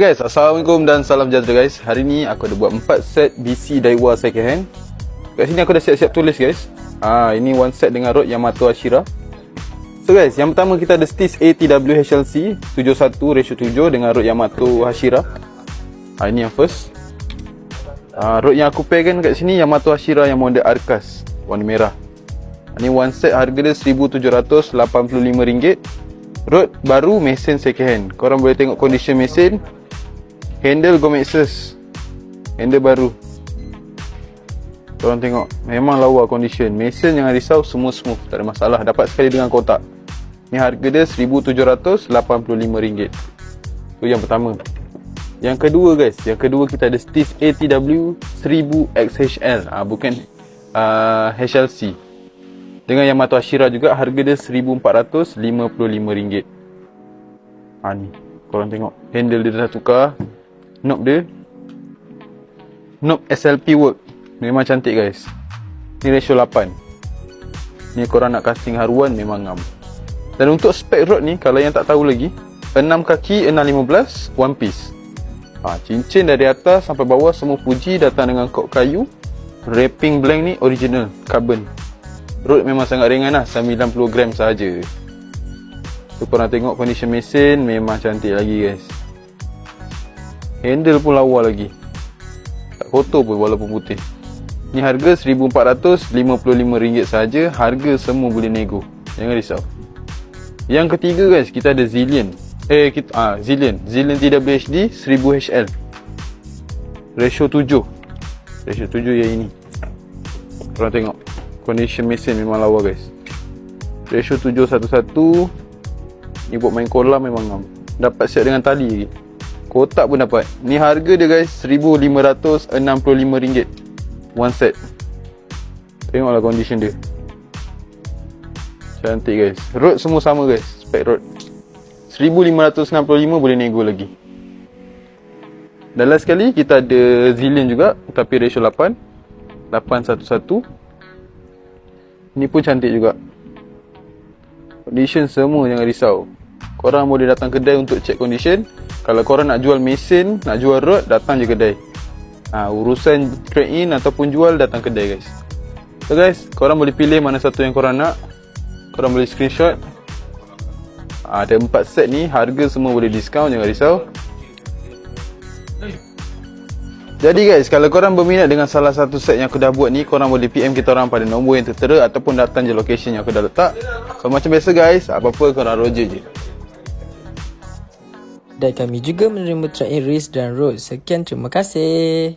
Guys, Assalamualaikum dan salam sejahtera guys. Hari ni aku ada buat 4 set BC Daiwa second hand Kat sini aku dah siap-siap tulis guys. Ah, Ini one set dengan rod Yamato Ashira. So guys, yang pertama kita ada Stis ATW HLC 71 ratio 7 dengan rod Yamato Hashira ah, Ini yang first. Ah, Rod yang aku pairkan kat sini Yamato Hashira yang model Arcas Warna merah. Ini one set harga dia RM1,785 Rod baru mesin second hand Korang boleh tengok condition mesin Handle Gomexus Handle baru. Korang tengok Memang lawa condition. Mesin jangan risau Semua smooth. Tak ada masalah. Dapat sekali dengan kotak. Ni harga dia RM1,785. Tu yang pertama. Yang kedua guys. Yang kedua kita ada Stis ATW 1000XHL ah, Bukan uh, HLC Dengan Yamato Ashira juga Harga dia RM1,455 Ha ni. Korang tengok. Handle dia dah tukar Knob dia. Knob SLP work. Memang cantik guys. Ni ratio 8 Ni korang nak casting haruan memang ngam. Dan untuk spek rod ni Kalau yang tak tahu lagi 6 kaki 615 One piece. Ha, Cincin dari atas sampai bawah Semua puji datang dengan kok kayu. Wrapping blank ni original Carbon. Rod memang sangat ringan lah 90 gram sahaja. Tu korang tengok condition mesin Memang cantik lagi guys Handle pun lawa lagi. Tak kotor pun walaupun putih. Ni harga RM1,455 saja. Harga semua boleh nego. Jangan risau. Yang ketiga guys Kita ada Zillion. Eh kita, ah, Zillion. Zillion TWHD 1000HL Ratio 7 Ratio 7 yang ini. Korang tengok. Condition mesin memang lawa guys. Ratio 711 Ni buat main kolam memang Dapat set dengan tali lagi Kotak pun dapat. Ni harga dia guys RM1,565. One set. Tengoklah condition dia. Cantik guys. Road semua sama guys. Spec road. 1565 boleh nego lagi. Dan last sekali kita ada Zillion juga. Tapi ratio 8 811 Ni pun cantik juga. Condition semua jangan risau Korang boleh datang kedai untuk check condition. Kalau korang nak jual mesin Nak jual rod Datang je kedai. Ha, Urusan trade in Ataupun jual Datang kedai guys. So guys Korang boleh pilih mana satu yang korang nak. Korang boleh screenshot. Ha, Ada 4 set ni. Harga semua boleh discount Jangan risau. Jadi guys, kalau korang berminat dengan salah satu set yang aku dah buat ni, korang boleh PM kita orang pada nombor yang tertera ataupun datang je location yang aku dah letak. So macam biasa guys, apa-apa korang roger je. Dan kami juga menerima in race dan road. Sekian terima kasih.